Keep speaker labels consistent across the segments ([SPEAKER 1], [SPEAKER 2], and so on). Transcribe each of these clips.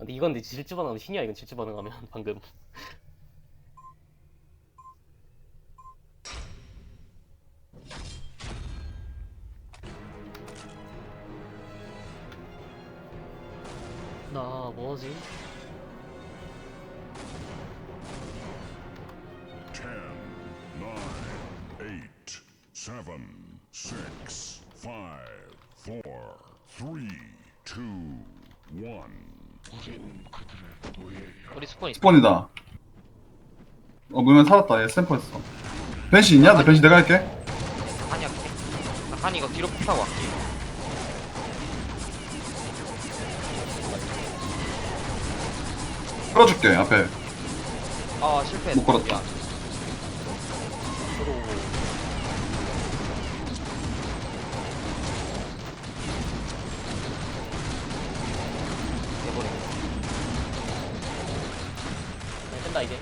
[SPEAKER 1] 근데 이건 근데 질주 반응하면 신이야 이건 질주 반응하면 방금 나 뭐하지?
[SPEAKER 2] Ten, nine, eight, seven, six, five, four, three, two, one.
[SPEAKER 1] 우리 스폰 있어
[SPEAKER 3] 스폰이다. 어, 물면 살았다. 얘 샘퍼였어. 벤시 있냐? 나 벤시 내가 할게.
[SPEAKER 4] 한이 할게. 나 한이 이거 뒤로 푸타고 갈게.
[SPEAKER 3] 끌어줄게, 앞에.
[SPEAKER 4] 아 실패.
[SPEAKER 3] 못 걸었다.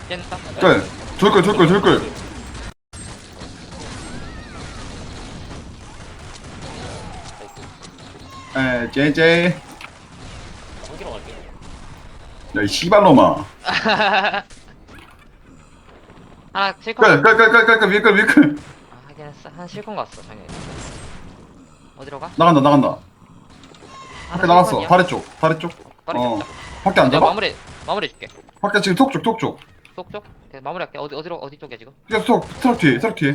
[SPEAKER 4] 깼다.
[SPEAKER 3] 그래. 졸끌, 졸끌, 졸끌. 에, 제제.
[SPEAKER 1] 나 한기로 갈게
[SPEAKER 3] 야, 이 씨발놈아.
[SPEAKER 4] 하나 실컷.
[SPEAKER 3] 끌, 끌, 끌, 끌, 끌, 끌, 밀끌, 밀끌.
[SPEAKER 4] 아 하긴 했어. 하나 실컷 갔어 당연히. 어디로 가?
[SPEAKER 3] 나간다, 나간다. 밖에 나갔어.
[SPEAKER 4] 실컷이야?
[SPEAKER 3] 다리 쪽, 다리 쪽. 어.
[SPEAKER 4] 쪽.
[SPEAKER 3] 밖에 안
[SPEAKER 4] 내가
[SPEAKER 3] 잡아?
[SPEAKER 4] 마무리 마무리 줄게.
[SPEAKER 3] 밖에 지금 톡 쪽, 톡 쪽.
[SPEAKER 4] 쏙쏙. 마무리할게. 어디 어디로 어디 쪽이야 지금?
[SPEAKER 3] 그냥 톡, 트럭 뒤에, 트럭 뒤에.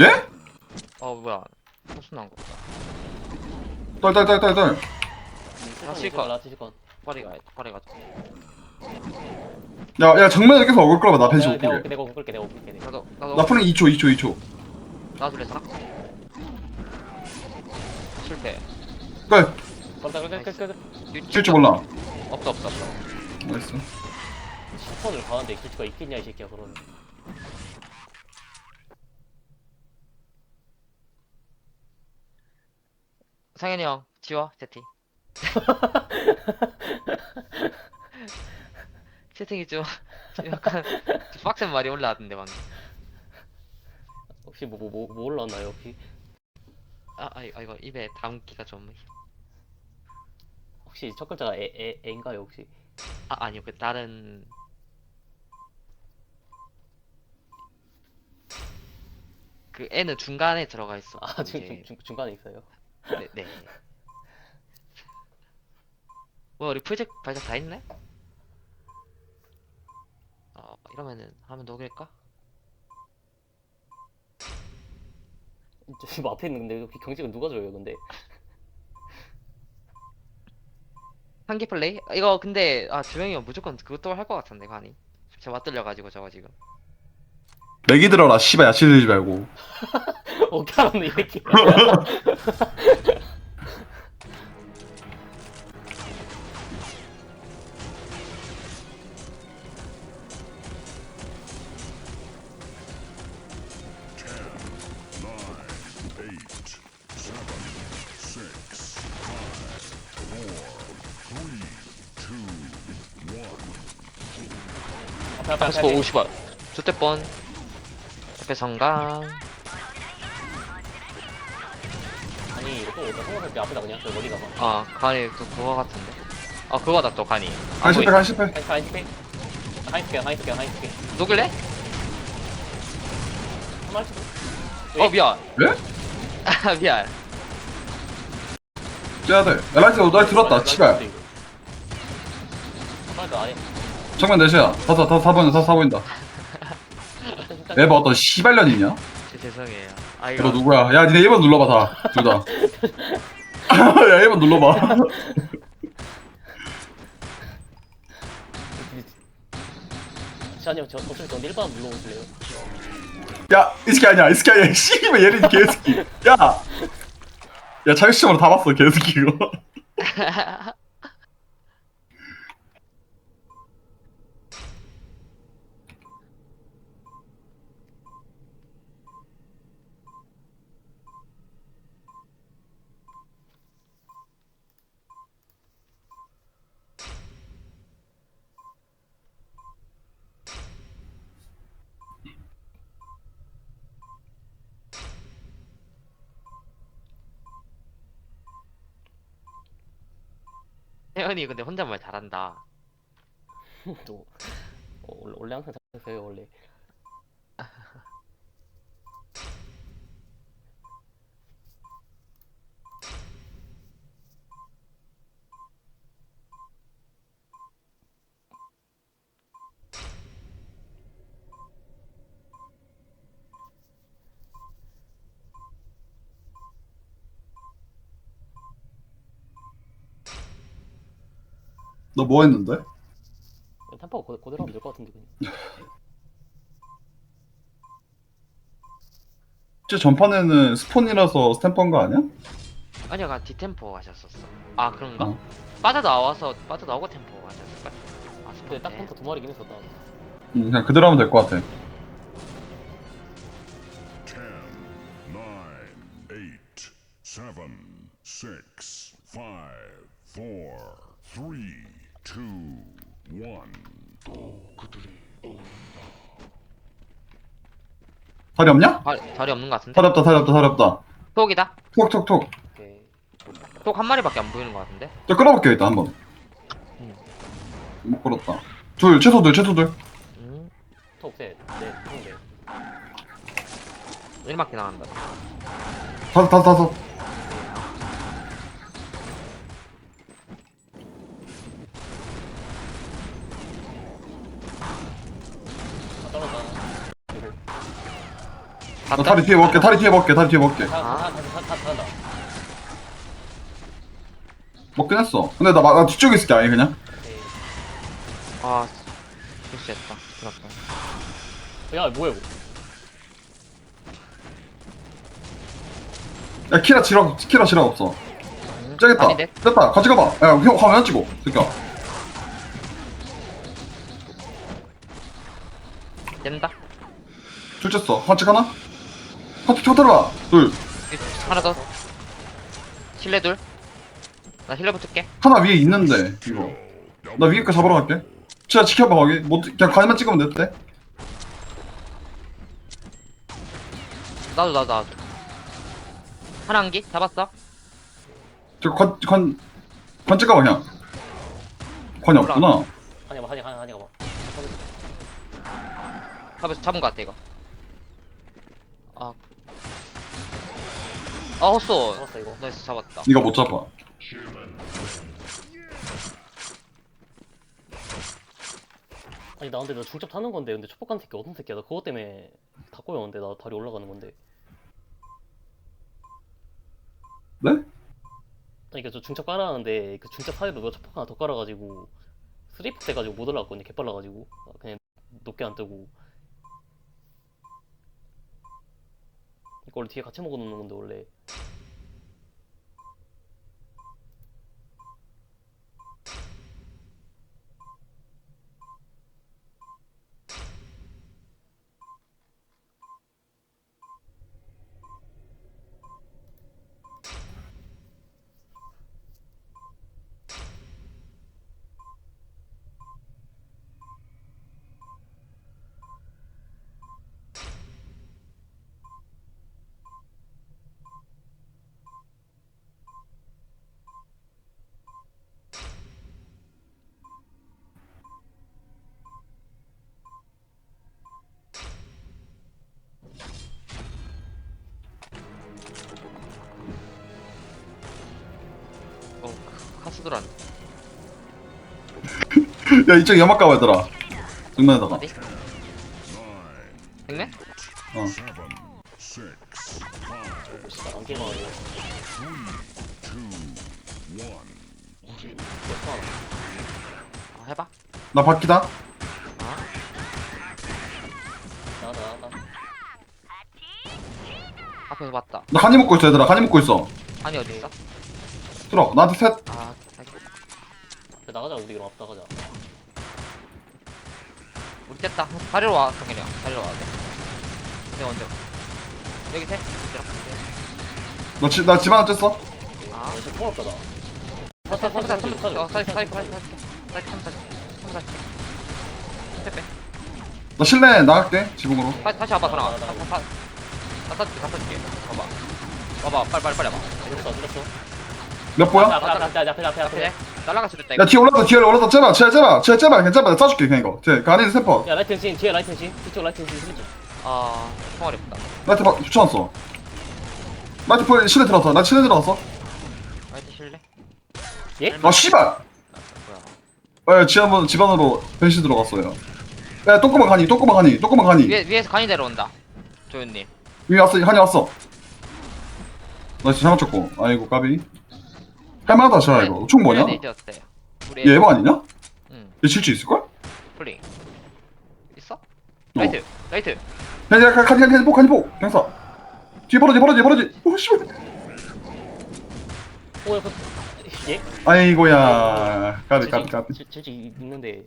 [SPEAKER 3] 예?
[SPEAKER 4] 어 뭐야? 나온 거.
[SPEAKER 3] 떨, 떨, 떨, 떨, 떨.
[SPEAKER 4] 아, 실컷.
[SPEAKER 1] 나 실컷
[SPEAKER 4] 파리가 파리가.
[SPEAKER 3] 야, 야, 정면에 계속 어글 끌어봐. 나
[SPEAKER 1] 내가
[SPEAKER 3] 못
[SPEAKER 1] 내가
[SPEAKER 3] 보게.
[SPEAKER 1] 내가 끌게 내가 끌게 내가
[SPEAKER 4] 나도 나도
[SPEAKER 3] 나 푸는 2초, 2초, 2초.
[SPEAKER 4] 나도 그랬어. 실패.
[SPEAKER 3] 끌.
[SPEAKER 1] 끌다 끌다 끌다 끌다
[SPEAKER 3] 칠줄 몰라.
[SPEAKER 4] 없어 없어 없어.
[SPEAKER 3] 나이스.
[SPEAKER 1] 10턴을 가는데 길수가 있겠냐 이 새끼야 그러면
[SPEAKER 4] 상현이 형 지워 채팅. 채팅이 좀, 좀 약간 좀 빡센 말이 올라왔는데 방금.
[SPEAKER 1] 혹시 뭐 뭐 뭐 뭐 올라왔나요 혹시
[SPEAKER 4] 아, 아, 이- 아 이거 입에 담기가 좀.
[SPEAKER 1] 혹시 첫 글자가 에, 에, 에인가요 혹시
[SPEAKER 4] 아 아니요 그 다른. 그 N은 중간에 들어가 있어.
[SPEAKER 1] 아 지금 중, 중, 중간에 있어요
[SPEAKER 4] 네. 네. 뭐야 우리 프로젝트 발작 다 했네? 어 이러면은 하면 녹일까?
[SPEAKER 1] 지금 앞에 있는데 여기 경직은 누가 줘요 근데
[SPEAKER 4] 한기 플레이? 아, 이거 근데 아 주영이 형 무조건 그것도 할 것 같은데 관이 제가 맞들려가지고 저거 지금
[SPEAKER 3] 맥이 들어라. 씨발 야채 들지 말고.
[SPEAKER 1] 어떻게 알았네 이 새끼
[SPEAKER 2] Ten, nine, eight,
[SPEAKER 1] 앞에 앞에 앞에
[SPEAKER 4] 스포 50원 주대번 옆에 성강
[SPEAKER 1] 아니 또 어디다 생각할 때 앞에다 그냥 저 머리 가봐
[SPEAKER 4] 아 관이 또 그거 같은데 어 그거다 또 관이
[SPEAKER 3] 한 실패, 한 실패.
[SPEAKER 1] 하이스페 하이스페 하이스페 하이스페 하이스페? 한말 치고
[SPEAKER 4] 어 미안
[SPEAKER 3] 예?
[SPEAKER 4] 아 미안.
[SPEAKER 3] 야, 라이트, 나 들었다. 씨발.
[SPEAKER 1] 한말도 안해
[SPEAKER 3] 정면 내셔야. 다섯, 다섯, 사보인다, 다섯, 사보인다. 에바 어떤 씨발년이냐?
[SPEAKER 4] 제 죄송해요 아
[SPEAKER 3] 이거
[SPEAKER 4] 이거
[SPEAKER 3] 누구야? 야, 니네 1번 눌러봐, 다. 둘 다. 야, 1번 눌러봐.
[SPEAKER 1] 시아님 저 어차피 저 1번 눌러보실래요?
[SPEAKER 3] 야, 이 새끼 아니야, 이 새끼 아니야. 씨발, 얘는 개새끼. 야! 야, 자격시험으로 다 봤어, 개새끼, 이거.
[SPEAKER 4] 태현이 근데 혼잣말 잘한다.
[SPEAKER 1] 또 어, 원래, 항상 잘했어요 원래
[SPEAKER 3] 너 뭐 했는데?
[SPEAKER 1] 템퍼가 고- 그대로 하면 될 것 같은데 그냥
[SPEAKER 3] 제 전판에는 스폰이라서 스탬퍼인 거 아니야?
[SPEAKER 4] 아니야, 가 디템포 하셨었어. 아 그런가?
[SPEAKER 3] 어.
[SPEAKER 4] 빠져 나와서 빠져 나오고 템포 하셨을까? 아
[SPEAKER 1] 근데 딱. 템퍼 두 마리긴 했었다
[SPEAKER 3] 응, 그냥 그대로 하면 될 것 같아.
[SPEAKER 2] 10, 9, 8, 7, 6, 5, 4, 3, 2, 1.
[SPEAKER 3] 다리 없냐?
[SPEAKER 4] 자, 자리 없는 것 같은데?
[SPEAKER 3] 다리 없다, 다리 없다, 다리 없다.
[SPEAKER 4] 톡이다.
[SPEAKER 3] 톡톡톡.
[SPEAKER 1] 오케이
[SPEAKER 4] 톡한 마리밖에 안 보이는 것 같은데?
[SPEAKER 3] 저 끌어볼게요, 일단 한 번.
[SPEAKER 4] 응.
[SPEAKER 3] 못 끌었다. 둘, 최소 둘, 최소 둘.
[SPEAKER 4] 음.
[SPEAKER 1] 톡 셋넷 형네
[SPEAKER 4] 1마키 나간다.
[SPEAKER 3] 다섯, 다섯, 다섯.
[SPEAKER 1] 다 떨어진다 그리고
[SPEAKER 3] 나? 다리 뒤에 먹게, 다리 뒤에 먹게, 다리 뒤에 먹게.
[SPEAKER 1] 다다다다다
[SPEAKER 3] 먹긴 했어. 근데 나, 마- 나 뒤쪽에 있을게, 아예 그냥.
[SPEAKER 4] 아 실수했다. 그렇다.
[SPEAKER 1] 야 뭐야 이거
[SPEAKER 3] 야, 키라 지락, 키라 지락 없어. 쩌겠다.
[SPEAKER 4] 아닌데?
[SPEAKER 3] 됐다. 같이 가봐. 야, 형 화면 찍어. 새끼야.
[SPEAKER 4] 된다.
[SPEAKER 3] 둘 쳤어. 같이 가나? 같이 쳐 들어가. 둘.
[SPEAKER 4] 하나 더. 실내 둘. 나 실내 붙을게.
[SPEAKER 3] 하나 위에 있는데, 이거. 나 위에 거 잡으러 갈게. 진짜 지켜봐, 거기. 뭐, 그냥 가위만 찍으면 됐대.
[SPEAKER 4] 나도 나도 나도. 하나 한기 잡았어.
[SPEAKER 3] 저 관, 관, 관 찍어봐, 그냥. 관이 없구나.
[SPEAKER 1] 한이 가봐 한이 한이 한이 가봐
[SPEAKER 4] 잡 잡은 것 같아 이거. 아. 아 헛소.
[SPEAKER 1] 잡았어 이거
[SPEAKER 4] 나이스 잡았다.
[SPEAKER 3] 니가 못 잡아.
[SPEAKER 1] 아니 나 근데 나 중첩 타는 건데 근데 촉박한 새끼 어떤 새끼야 나 그것 때문에 다 꼬였는데 나 다리 올라가는 건데
[SPEAKER 3] 네?
[SPEAKER 1] 아니 그저 중첩 깔아놨는데 그 중첩 사이로 누가 촉박 하나 더 깔아가지고 스리프 돼가지고 못 올라갔거든요 개빨라가지고 아, 그냥 높게 안 뜨고 이거 원래 뒤에 같이 먹어놓는 건데 원래
[SPEAKER 4] 들어왔네.
[SPEAKER 3] 야, 이쪽 연막 가봐, 얘들아. 정면에다가.
[SPEAKER 4] 어디? 백맨?
[SPEAKER 3] 어.
[SPEAKER 2] 7, 6, 5,
[SPEAKER 1] 진짜 안 게임하고
[SPEAKER 2] 2, 1.
[SPEAKER 4] 아 해봐.
[SPEAKER 3] 나 바퀴다.
[SPEAKER 4] 아 앞에서 봤다.
[SPEAKER 3] 나 간이 먹고 있어, 얘들아. 간이 먹고 있어.
[SPEAKER 4] 아니 어디 있어?
[SPEAKER 3] 들어. 나한테 셋.
[SPEAKER 4] 아.
[SPEAKER 1] 그래, 나가자 우리 그럼 앞 나가자
[SPEAKER 4] 우리 뗐다. 다리로 와 성현이 형. 다리로 와야 돼. 내가 언제? 여기 셋.
[SPEAKER 3] 나, 지, 나집 하나 쬐어.
[SPEAKER 4] 아.
[SPEAKER 1] 진짜 통합가다
[SPEAKER 4] 삼삼삼삼
[SPEAKER 1] 사주
[SPEAKER 4] 어삼삼 사이트. 빼빼.
[SPEAKER 3] 나 실내 나갈게, 지붕으로.
[SPEAKER 4] 다시 다시 와봐
[SPEAKER 1] 나.
[SPEAKER 4] 다 써줄게 다 써줄게. 봐봐. 봐봐 빨리 빨리 빨리 와봐.
[SPEAKER 3] 몇
[SPEAKER 1] 앞에
[SPEAKER 3] 보야?
[SPEAKER 1] 앞에 앞에 앞에 앞에 앞에
[SPEAKER 4] 앞에
[SPEAKER 1] 앞에
[SPEAKER 4] 날아갈 수도 있다
[SPEAKER 3] 야
[SPEAKER 4] 이거.
[SPEAKER 3] 뒤에 올라왔다 뒤에 올라왔다. 제발 제발 제발 제발 제발 제발 쏴줄게 그냥 이거. 제 가니 세퍼.
[SPEAKER 1] 야 라이트 신 뒤에 라이트 신 뒤쪽 라이트 신 뒤쪽
[SPEAKER 4] 아 총알이 없다.
[SPEAKER 3] 라이트 막 붙여놨어. 라이트 포에 실내 들어갔어. 나 실내 들어갔어.
[SPEAKER 4] 화이트 실래?
[SPEAKER 1] 예?
[SPEAKER 3] 아 씨발!
[SPEAKER 4] 뭐야?
[SPEAKER 3] 아 지한번 집안으로 변신 들어갔어요. 야 똥꼬만 가니 똥꼬만 가니 똥꼬만 가니.
[SPEAKER 4] 위에, 위에서 간이 내려온다. 조윤님.
[SPEAKER 3] 위에 왔어 한이 왔어. 나 진짜 잘못 쳤고. 아이고 까비 할만하다 저 이거 총 뭐냐?
[SPEAKER 4] 애들이었어요 우리
[SPEAKER 3] 얘 에바 아니냐?
[SPEAKER 4] 응
[SPEAKER 3] 얘 질주 있을걸?
[SPEAKER 4] 플링 있어? 라이트 라이트
[SPEAKER 3] 야, 야, 칸이, 칸이, 칸이, 칸이, 경사. 뒤에 벌어지, 벌어지, 벌어지. 오, 씨발.
[SPEAKER 1] 예?
[SPEAKER 3] 아이고야. 까비, 까비, 까비.
[SPEAKER 1] 질- 질질 있는데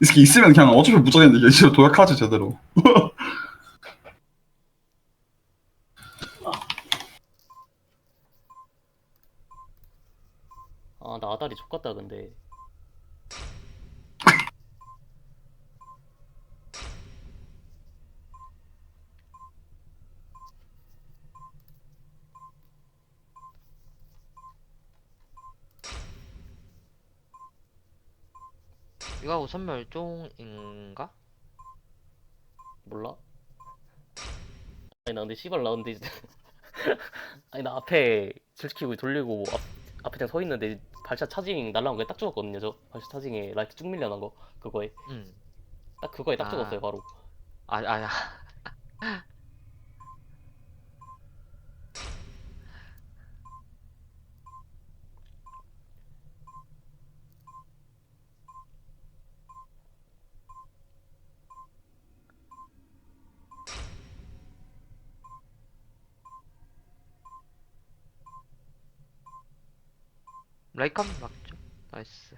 [SPEAKER 3] 이 새끼 있으면 그냥 어차피 무적인데, 얘 진짜 도약하지, 제대로.
[SPEAKER 1] 나 아다리 족같다 근데
[SPEAKER 4] 이거 우선 멸종인가?
[SPEAKER 1] 몰라? 아니 나 근데 씨발 나 근데 아니 나 앞에 질키고 돌리고 앞, 앞에 그냥 서 있는데 발샷 차징 날라온 거에 딱 죽었거든요 저 발샷 차징에 라이트 쭉 밀려난 거 그거에 응딱 그거에 딱
[SPEAKER 4] 아.
[SPEAKER 1] 죽었어요 바로
[SPEAKER 4] 아, 아야. 라이컴 맞죠? 나이스.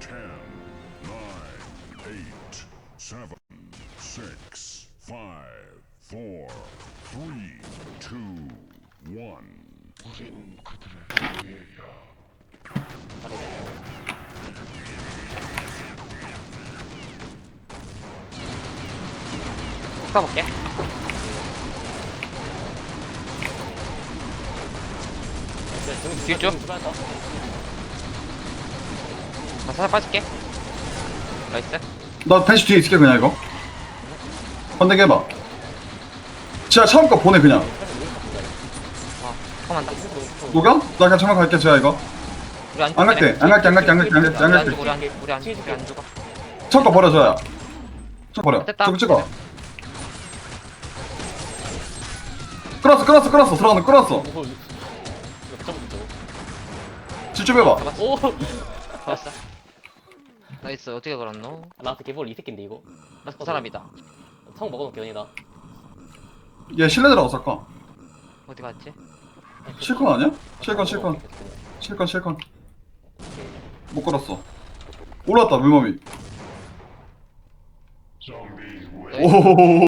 [SPEAKER 2] Ten, nine, eight, seven, six, five, four, three, two, one.
[SPEAKER 4] 가볼게. 뒤쪽? 나 살짝 빠질게. 나이스.
[SPEAKER 3] 나 펜시 뒤에 있을게, 그냥 이거. 건네게 해봐. 지하 처음 거 보내, 그냥.
[SPEAKER 4] 어, 컴만 다.
[SPEAKER 3] 녹여? 나 그냥 처음 갈게, 지하 이거.
[SPEAKER 4] 우리
[SPEAKER 3] 안안 갈게, 안 갈게, 안 갈게, 안 갈게, 안 갈게, 안
[SPEAKER 4] 우리 안
[SPEAKER 3] 갈게.
[SPEAKER 4] 우리 안 우리 안 우리 안 죽어.
[SPEAKER 3] 처음 거 버려줘야. 처음 버려.
[SPEAKER 4] 됐다.
[SPEAKER 3] 저거 찍어. 끌었어, 끌었어, 끌었어. 들어가는 끌었어.
[SPEAKER 1] 오 이거 붙잡고 있죠
[SPEAKER 3] 질주 해봐.
[SPEAKER 1] 오
[SPEAKER 4] 좋았어. 나이스. 어떻게 걸었노?
[SPEAKER 1] 나한테 개볼 이 새끼인데 이거
[SPEAKER 4] 나그 사람이다.
[SPEAKER 1] 성 먹어놓을게 연이다
[SPEAKER 3] 얘 실내 들어가서 아까.
[SPEAKER 4] 어디 갔지?
[SPEAKER 3] 실컷 아니야? 실컷, 실컷. 실컷, 실컷. 못 걸었어. 올라왔다, 물몸이. 오호호호.